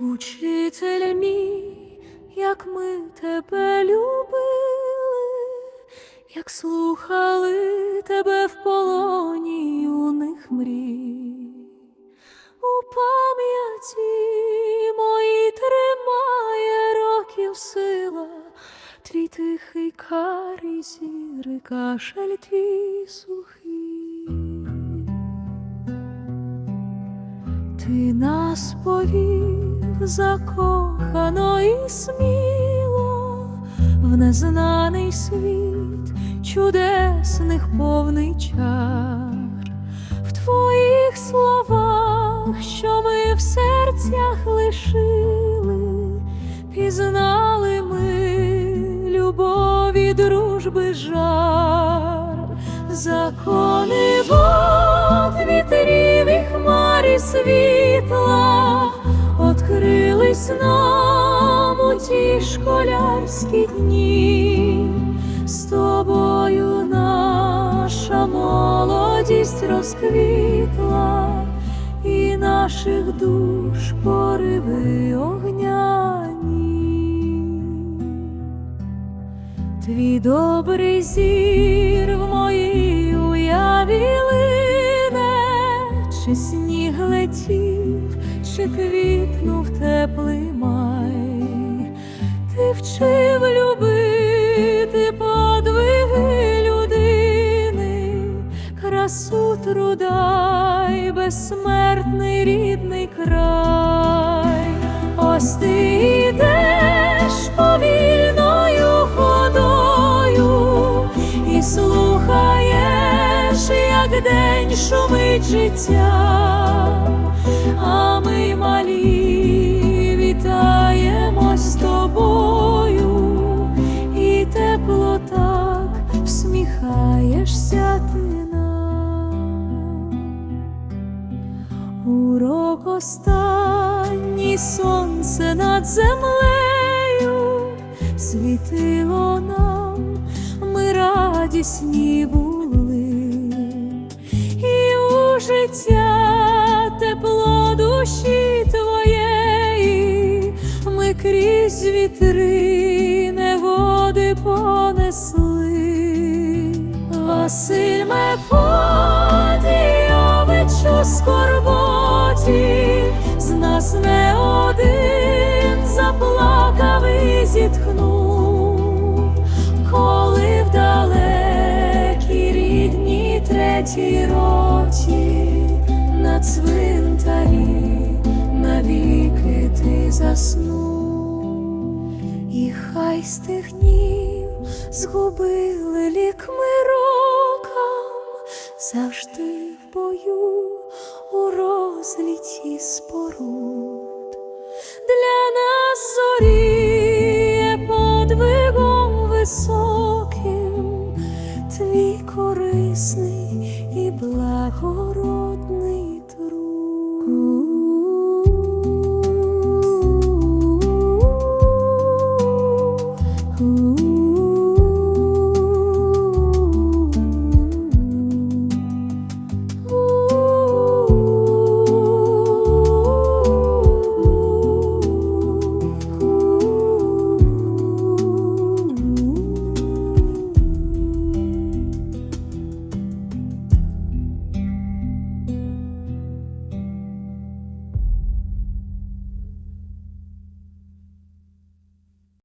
Учитель мій, як ми тебе любили, як слухали тебе в полоні юних мрій, у пам'яті моїй тримає років сила, твій тихий карий зіри, кашель твій сухий. Ти нас повів закохано і сміло в незнаний світ чудесних повний чар, в твоїх словах, що ми в серцях лишили, пізнали ми любові, дружби, жар, закони Нам у ті школярські дні, з тобою наша молодість розквітла, і наших душ пориви огняні. Твій добрий зір в моїй уяві лине, чи сніг летів, чи квітнув теплий май, ти вчив любити подвиги людини, красу труда й безсмертний рідний край. Ось ти йдеш повільною ходою і слухаєш, як день шумить життя, так всміхаєшся ти нам. Урок останній сонце над землею світило нам, ми радісні були, і у життя тепло душі твоєї, ми крізь вітри неводи понесли. Василь Мефодійович у скорботі, з нас не один заплакав і зітхнув, коли в далекій рідній третій роті на цвинтарі навіки ти заснув, і хай з тих днів згубили лік ми рокам, завжди в бою у розліті споруд. Для нас зоріє подвигом високим, твій корисний і благо.